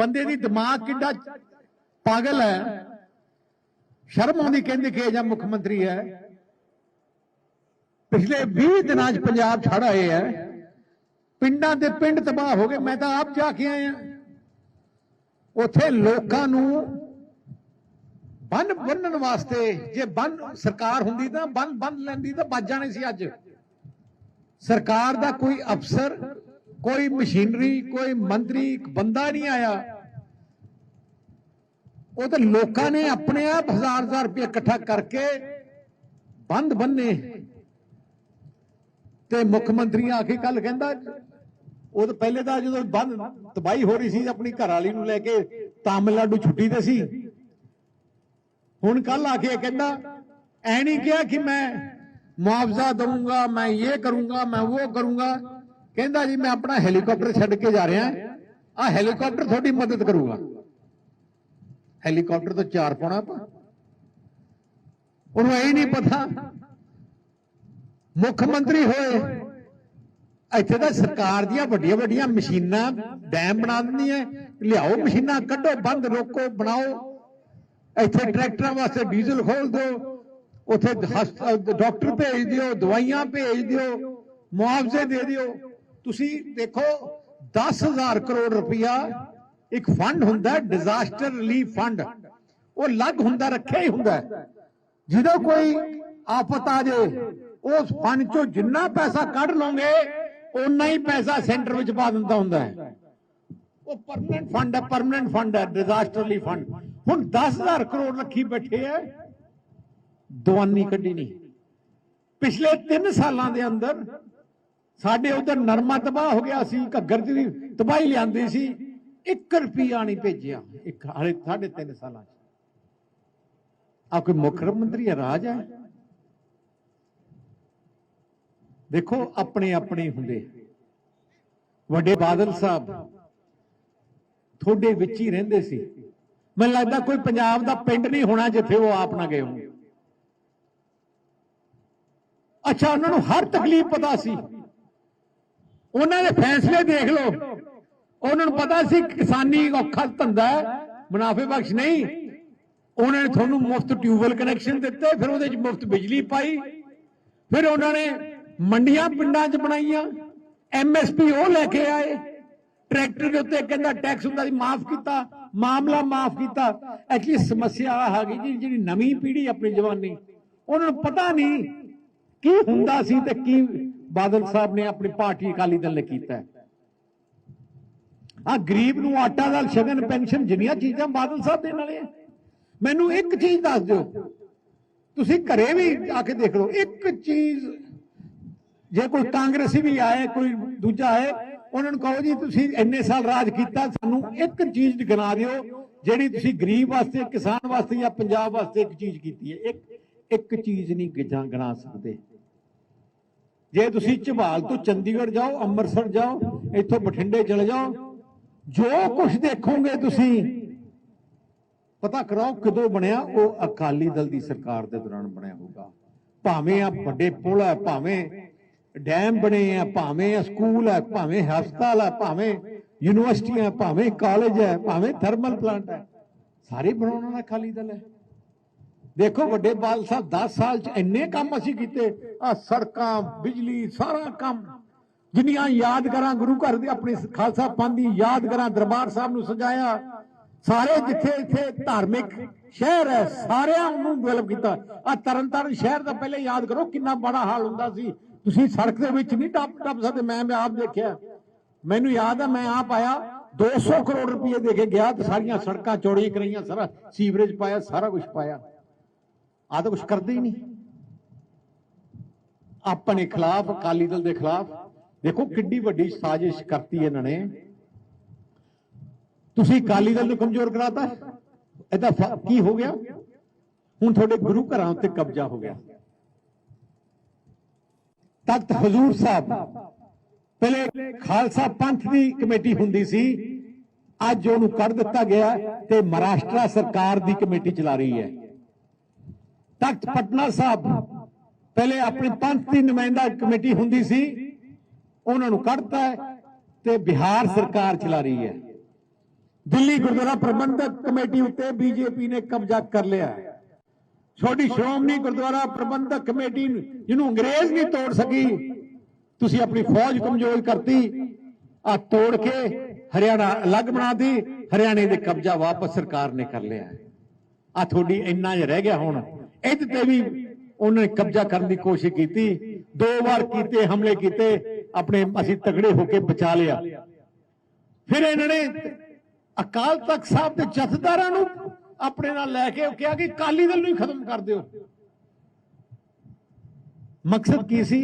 ਬੰਦੇ ਦੀ ਦਿਮਾਗ ਕਿੱਡਾ ਪਾਗਲ ਹੈ। ਸ਼ਰਮ ਆਉਂਦੀ ਕਹਿੰਦੇ ਕਿ ਜਾਂ ਮੁੱਖ ਮੰਤਰੀ ਹੈ। ਪਿਛਲੇ 20 ਦਿਨਾਂ 'ਚ ਪੰਜਾਬ ਛੜ ਆਏ ਹੈ। ਪਿੰਡਾਂ ਦੇ ਪਿੰਡ ਤਬਾਹ ਹੋ ਗਏ। ਮੈਂ ਤਾਂ ਆਪ ਜਾ ਕੇ ਆਇਆ। ਉੱਥੇ ਲੋਕਾਂ ਨੂੰ ਬੰਨ ਬੰਨਣ ਵਾਸਤੇ ਜੇ ਬੰਨ ਸਰਕਾਰ ਹੁੰਦੀ ਤਾਂ ਬੰਨ ਬੰਨ ਲੈਂਦੀ ਤਾਂ ਬਚ ਜਾਣੇ ਸੀ ਅੱਜ। ਸਰਕਾਰ ਦਾ ਕੋਈ ਅਫਸਰ ਕੋਈ ਮਸ਼ੀਨਰੀ, ਕੋਈ ਮੰਤਰੀ, ਇੱਕ ਬੰਦਾ ਨਹੀਂ ਆਇਆ। ਉਹ ਤਾਂ ਲੋਕਾਂ ਨੇ ਆਪਣੇ ਆਪ ਹਜ਼ਾਰ ਹਜ਼ਾਰ ਰੁਪਏ ਇਕੱਠਾ ਕਰਕੇ ਬੰਦ ਬੰਨੇ। ਤੇ ਮੁੱਖ ਮੰਤਰੀ ਆ ਕੇ ਕੱਲ ਕਹਿੰਦਾ, ਉਹ ਤਾਂ ਪਹਿਲੇ ਤਾਂ ਜਦੋਂ ਬੰਦ ਤਬਾਹੀ ਹੋ ਰਹੀ ਸੀ, ਆਪਣੀ ਘਰ ਵਾਲੀ ਨੂੰ ਲੈ ਕੇ ਤਾਮਿਲਨਾਡੂ ਛੁੱਟੀ ਤੇ ਸੀ। ਹੁਣ ਕੱਲ ਆ ਕੇ ਕਹਿੰਦਾ, ਐ ਨਹੀਂ ਕਿਹਾ ਕਿ ਮੈਂ ਮੁਆਵਜ਼ਾ ਦਊਂਗਾ, ਮੈਂ ਇਹ ਕਰੂੰਗਾ, ਮੈਂ ਉਹ ਕਰੂੰਗਾ। ਕਹਿੰਦਾ ਜੀ, ਮੈਂ ਆਪਣਾ ਹੈਲੀਕਾਪਟਰ ਛੱਡ ਕੇ ਜਾ ਰਿਹਾ। ਆ ਹੈਲੀਕਾਪਟਰ ਤੁਹਾਡੀ ਮਦਦ ਕਰੂਗਾ। ਹੈਲੀਕਾਪਟਰ ਤੋਂ ਚਾਰ ਪਾਉਣਾ ਆਪਾਂ। ਉਹਨੂੰ ਇਹ ਨਹੀਂ ਪਤਾ। ਮੁੱਖ ਮੰਤਰੀ ਹੋਏ। ਇੱਥੇ ਤਾਂ ਸਰਕਾਰ ਦੀਆਂ ਵੱਡੀਆਂ ਵੱਡੀਆਂ ਮਸ਼ੀਨਾਂ ਡੈਮ ਬਣਾ ਦਿੰਦੀਆਂ। ਲਿਆਓ ਮਸ਼ੀਨਾਂ, ਕੱਢੋ, ਬੰਦ, ਰੋਕੋ, ਬਣਾਓ। ਇੱਥੇ ਟਰੈਕਟਰਾਂ ਵਾਸਤੇ ਡੀਜ਼ਲ ਖੋਲ ਦਿਓ। ਉੱਥੇ ਡਾਕਟਰ ਭੇਜ ਦਿਓ, ਦਵਾਈਆਂ ਭੇਜ ਦਿਓ। ਮੁਆਵਜ਼ੇ ਦੇ ਦਿਓ। ਤੁਸੀਂ ਦੇਖੋ 10000 ਕਰੋੜ ਰੁਪਇਆ ਇੱਕ ਫੰਡ ਹੁੰਦਾ ਡਿਜ਼ਾਸਟਰ ਰਿਲੀਫ ਫੰਡ ਉਹ ਲੱਗ ਹੁੰਦਾ, ਰੱਖਿਆ ਹੀ ਹੁੰਦਾ। ਜਦੋਂ ਕੋਈ ਆਫਤ ਆ ਜੇ, ਉਸ ਫੰਡ ਚੋਂ ਜਿੰਨਾ ਪੈਸਾ ਕੱਢ ਲਓਗੇ ਉਨਾ ਹੀ ਪੈਸਾ ਸੈਂਟਰ ਵਿੱਚ ਪਾ ਦਿੰਦਾ ਹੁੰਦਾ ਹੈ। ਉਹ ਪਰਮਨੈਂਟ ਫੰਡ ਹੈ ਪਰਮਨੈਂਟ ਫੰਡ ਹੈ ਡਿਜ਼ਾਸਟਰ ਲਈ ਫੰਡ ਹੁਣ 10000 ਕਰੋੜ ਰੱਖੀ ਬੈਠੇ ਹੈ, ਦਵਾਨੀ ਕੱਢੀ ਨਹੀਂ। ਪਿਛਲੇ 3 ਸਾਲਾਂ ਦੇ ਅੰਦਰ ਸਾਡੇ ਉਧਰ ਨਰਮਾ ਤਬਾਹ ਹੋ ਗਿਆ ਸੀ ਘੱਗਰ ਦੀ ਤਬਾਹੀ ਲਿਆਂਦੀ ਸੀ 1 ਰੁਪਿਆ ਨਹੀਂ ਭੇਜਿਆ। ਇੱਕ ਹਾਲੇ ਸਾਢੇ 3 ਸਾਲਾਂ ਚ। ਆ ਕੋਈ ਮੁੱਖ ਮੰਤਰੀ ਹੈ ਰਾਜ ਹੈ? ਦੇਖੋ, ਆਪਣੇ ਆਪਣੇ ਹੁੰਦੇ। ਵੱਡੇ ਬਾਦਲ ਸਾਹਿਬ ਤੁਹਾਡੇ ਵਿੱਚ ਹੀ ਰਹਿੰਦੇ ਸੀ। ਮੈਨੂੰ ਲੱਗਦਾ ਕੋਈ ਪੰਜਾਬ ਦਾ ਪਿੰਡ ਨਹੀਂ ਹੋਣਾ ਜਿੱਥੇ ਉਹ ਆਪ ਨਾ ਗਏ ਹੋਣ। ਅੱਛਾ, ਉਹਨਾਂ ਨੂੰ ਹਰ ਤਕਲੀਫ ਪਤਾ ਸੀ। ਉਹਨਾਂ ਦੇ ਫੈਸਲੇ ਦੇਖ ਲਓ। ਉਹਨਾਂ ਨੂੰ ਪਤਾ ਸੀ ਕਿ ਕਿਸਾਨੀ ਔਖਾ ਧੰਦਾ ਮੁਨਾਫੇ ਬਖਸ਼ ਨਹੀਂ। ਉਹਨਾਂ ਨੇ ਤੁਹਾਨੂੰ ਮੁਫਤ ਟਿਊਬਵੈਲ ਕਨੈਕਸ਼ਨ ਦਿੱਤੇ, ਫਿਰ ਉਹਦੇ ਚ ਮੁਫਤ ਬਿਜਲੀ ਪਾਈ। ਫਿਰ ਉਹਨਾਂ ਨੇ ਮੰਡੀਆਂ ਪਿੰਡਾਂ 'ਚ ਬਣਾਈਆਂ। ਐਮਐਸਪੀ ਉਹ ਲੈ ਕੇ ਆਏ। ਟਰੈਕਟਰ ਦੇ ਉੱਤੇ ਕਹਿੰਦਾ ਟੈਕਸ ਹੁੰਦਾ ਸੀ, ਮਾਫ ਕੀਤਾ। ਮਾਮਲਾ ਮਾਫ ਕੀਤਾ। ਐਕਚੁਅਲੀ ਸਮੱਸਿਆ ਆ ਆ ਜੀ, ਜਿਹੜੀ ਨਵੀਂ ਪੀੜ੍ਹੀ ਆਪਣੀ ਜਵਾਨੀ। ਉਹਨਾਂ ਨੂੰ ਪਤਾ ਨਹੀਂ ਕੀ ਹੁੰਦਾ ਸੀ ਤੇ ਕੀ ਬਾਦਲ ਸਾਹਿਬ ਨੇ ਆਪਣੀ ਪਾਰਟੀ ਅਕਾਲੀ ਦਲ ਨੇ ਕੀਤਾ ਹੈ। ਆ ਗਰੀਬ ਨੂੰ ਆਟਾ ਦਾਲ, ਸ਼ਗਨ, ਪੈਨਸ਼ਨ, ਜਿੰਨੀਆਂ ਚੀਜ਼ਾਂ ਬਾਦਲ ਸਾਹਿਬ ਦੇਣ ਵਾਲੇ ਮੈਨੂੰ ਇੱਕ ਚੀਜ਼ ਦੱਸ ਦਿਓ। ਤੁਸੀਂ ਘਰੇ ਵੀ ਆ ਕੇ ਦੇਖ ਲਓ, ਇੱਕ ਚੀਜ਼ ਜੇ ਕੋਈ ਕਾਂਗਰਸੀ ਵੀ ਆਏ, ਕੋਈ ਦੂਜਾ ਆਏ, ਉਹਨਾਂ ਨੂੰ ਕਹੋ ਜੀ, ਤੁਸੀਂ ਇੰਨੇ ਸਾਲ ਰਾਜ ਕੀਤਾ, ਸਾਨੂੰ ਇੱਕ ਚੀਜ਼ ਗਿਣਾ ਦਿਓ, ਜਿਹੜੀ ਤੁਸੀਂ ਗਰੀਬ ਵਾਸਤੇ, ਕਿਸਾਨ ਵਾਸਤੇ ਜਾਂ ਪੰਜਾਬ ਵਾਸਤੇ ਇੱਕ ਚੀਜ਼ ਕੀਤੀ ਹੈ। ਇੱਕ ਇੱਕ ਚੀਜ਼ ਨਹੀਂ ਗਿਣਾ ਗਿਣਾ ਸਕਦੇ। ਜੇ ਤੁਸੀਂ ਝਬਾਲ ਤੋਂ ਚੰਡੀਗੜ੍ਹ ਜਾਓ, ਅੰਮ੍ਰਿਤਸਰ ਜਾਓ, ਇੱਥੋਂ ਬਠਿੰਡੇ ਚਲੇ ਜਾਓ, ਜੋ ਕੁਝ ਦੇਖੋਗੇ ਤੁਸੀਂ, ਪਤਾ ਕਰਾਓ ਕਦੋਂ ਬਣਿਆ ਉਹ ਅਕਾਲੀ ਦਲ ਦੀ ਸਰਕਾਰ ਦੇ ਦੌਰਾਨ ਬਣਿਆ ਹੋਊਗਾ। ਭਾਵੇਂ ਆ ਵੱਡੇ ਪੁਲ ਹੈ ਭਾਵੇਂ ਡੈਮ ਬਣੇ ਆ, ਭਾਵੇਂ ਆ ਸਕੂਲ ਹੈ ਭਾਵੇਂ ਹਸਪਤਾਲ ਹੈ ਭਾਵੇਂ ਯੂਨੀਵਰਸਿਟੀਆਂ ਭਾਵੇਂ ਕਾਲਜ ਹੈ ਭਾਵੇਂ ਥਰਮਲ ਪਲਾਂਟ ਹੈ ਸਾਰੇ ਬਣਾਉਣ ਵਾਲਾ ਅਕਾਲੀ ਦਲ ਹੈ। ਦੇਖੋ ਵੱਡੇ ਬਾਲ ਸਾਹਿਬ 10 ਸਾਲ ਚ ਇੰਨੇ ਕੰਮ ਅਸੀਂ ਕੀਤੇ ਆ ਸੜਕਾਂ, ਬਿਜਲੀ, ਸਾਰਾ ਕੰਮ। ਜਿੰਨੀਆਂ ਯਾਦਗਾਰਾਂ ਗੁਰੂ ਘਰ ਦੇ ਆਪਣੇ ਖਾਲਸਾ ਪੰਥ ਦੀ ਯਾਦਗਾਰਾਂ ਦਰਬਾਰ ਸਾਹਿਬ ਨੂੰ ਸਜਾਇਆ, ਸਾਰੇ ਜਿੱਥੇ ਇੱਥੇ ਧਾਰਮਿਕ ਸ਼ਹਿਰ ਹੈ, ਸਾਰਿਆਂ ਨੂੰ ਡਿਵੈਲਪ ਕੀਤਾ। ਆ ਤਰਨਤਾਰਨ ਸ਼ਹਿਰ ਦਾ ਪਹਿਲੇ ਯਾਦ ਕਰੋ, ਕਿੰਨਾ ਬੜਾ ਹਾਲ ਹੁੰਦਾ ਸੀ। ਤੁਸੀਂ ਸੜਕ ਦੇ ਵਿੱਚ ਨਹੀਂ ਟੱਪ ਟੱਪ ਸਕਦੇ, ਮੈਂ ਮੈਂ ਆਪ ਦੇਖਿਆ। ਮੈਨੂੰ ਯਾਦ ਹੈ ਮੈਂ ਆਪ ਆਇਆ 200 ਕਰੋੜ ਰੁਪਏ ਦੇ ਕੇ ਗਿਆ ਤੇ ਸਾਰੀਆਂ ਸੜਕਾਂ ਚੌੜੀਆਂ ਕਰਾਈਆਂ, ਸਾਰਾ ਸੀਵਰੇਜ ਪਾਇਆ, ਸਾਰਾ ਕੁਝ ਪਾਇਆ। ਆ ਤਾਂ ਕੁਝ ਕਰਦੇ ਹੀ ਨਹੀਂ। ਆਪਣੇ ਖਿਲਾਫ, ਅਕਾਲੀ ਦਲ ਦੇ ਖਿਲਾਫ। ਦੇਖੋ ਕਿੱਡੀ ਵੱਡੀ ਸਾਜ਼ਿਸ਼ ਕਰਤੀ ਇਹਨਾਂ ਨੇ। ਤੁਸੀਂ ਅਕਾਲੀ ਦਲ ਨੂੰ ਕਮਜ਼ੋਰ ਕਰਾਤਾ। ਇਹਦਾ ਫ- ਕੀ ਹੋ ਗਿਆ? ਹੁਣ ਤੁਹਾਡੇ ਗੁਰੂ ਘਰਾਂ ਉੱਤੇ ਕਬਜ਼ਾ ਹੋ ਗਿਆ। ਤਖਤ ਹਜ਼ੂਰ ਸਾਹਿਬ। ਪਹਿਲੇ ਖਾਲਸਾ ਪੰਥ ਦੀ ਕਮੇਟੀ ਹੁੰਦੀ ਸੀ। ਅੱਜ ਉਹਨੂੰ ਕੱਢ ਦਿੱਤਾ ਗਿਆ ਤੇ ਮਹਾਰਾਸ਼ਟਰ ਸਰਕਾਰ ਦੀ ਕਮੇਟੀ ਚਲਾ ਰਹੀ ਹੈ। ਤਖਤ ਪਟਨਾ ਸਾਹਿਬ। ਪਹਿਲੇ ਆਪਣੀ ਪੰਥ ਦੀ ਨੁਮਾਇੰਦਾ ਕਮੇਟੀ ਹੁੰਦੀ ਸੀ, ਉਹਨਾਂ ਨੂੰ ਕੱਢਤਾ ਤੇ ਬਿਹਾਰ ਸਰਕਾਰ ਚਲਾ ਰਹੀ ਹੈ। ਦਿੱਲੀ ਗੁਰਦੁਆਰਾ ਪ੍ਰਬੰਧਕ ਕਮੇਟੀ ਉੱਤੇ ਬੀਜੇਪੀ ਨੇ ਕਬਜ਼ਾ ਕਰ ਲਿਆ ਹੈ। ਛੋਟੀ ਸ਼੍ਰੋਮਣੀ ਗੁਰਦੁਆਰਾ ਪ੍ਰਬੰਧਕ ਕਮੇਟੀ ਜਿਹਨੂੰ ਅੰਗਰੇਜ਼ ਨਹੀਂ ਤੋੜ ਸਕੀ, ਤੁਸੀਂ ਆਪਣੀ ਫੌਜ ਕਮਜ਼ੋਰ ਕਰਤੀ ਆ ਤੋੜ ਕੇ ਹਰਿਆਣਾ ਅਲੱਗ ਬਣਾਤੀ ਹਰਿਆਣੇ ਦੇ ਕਬਜ਼ਾ ਵਾਪਸ ਸਰਕਾਰ ਨੇ ਕਰ ਲਿਆ ਆ ਤੁਹਾਡੀ ਇੰਨਾ ਜਿਹਾ ਰਹਿ ਗਿਆ ਹੁਣ। ਇਹਦੇ ਤੇ ਵੀ ਉਹਨਾਂ ਨੇ ਕਬਜ਼ਾ ਕਰਨ ਦੀ ਕੋਸ਼ਿਸ਼ ਕੀਤੀ। ਦੋ ਵਾਰ ਕੀਤੇ, ਹਮਲੇ ਕੀਤੇ, ਆਪਣੇ ਅਸੀਂ ਤਗੜੇ ਹੋ ਕੇ ਬਚਾ ਲਿਆ। ਫਿਰ ਇਹਨਾਂ ਨੇ ਅਕਾਲ ਤਖਤ ਸਾਹਿਬ ਦੇ ਜਥੇਦਾਰਾਂ ਨੂੰ ਆਪਣੇ ਨਾਲ ਲੈ ਕੇ ਉਹ ਕਿਹਾ ਕਿ ਕਾਲੀ ਦਲ ਨੂੰ ਹੀ ਖਤਮ ਕਰ ਦਿਓ। ਮਕਸਦ ਕੀ ਸੀ?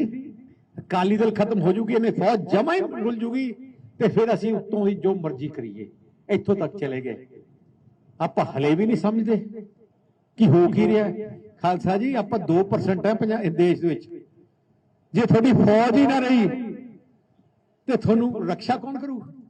ਅਕਾਲੀ ਦਲ ਖਤਮ ਹੋ ਜੂਗੀ, ਇਹਨੇ ਫੌਜ ਜਮਾ ਹੀ ਰੁਲ ਜੂਗੀ ਤੇ ਫਿਰ ਅਸੀਂ ਉੱਤੋਂ ਦੀ ਜੋ ਮਰਜ਼ੀ ਕਰੀਏ, ਇੱਥੋਂ ਤੱਕ ਚਲੇ ਗਏ। ਆਪਾਂ ਹਲੇ ਵੀ ਨਹੀਂ ਸਮਝਦੇ ਕਿ ਹੋ ਕੀ ਰਿਹਾ। ਖਾਲਸਾ ਜੀ, ਆਪਾਂ 2% ਹੈ ਪੰਜਾਬ ਦੇਸ਼ ਦੇ ਵਿੱਚ। ਜੇ ਤੁਹਾਡੀ ਫੌਜ ਹੀ ਨਾ ਰਹੀ, ਤੇ ਤੁਹਾਨੂੰ ਰੱਖਿਆ ਕੌਣ ਕਰੂ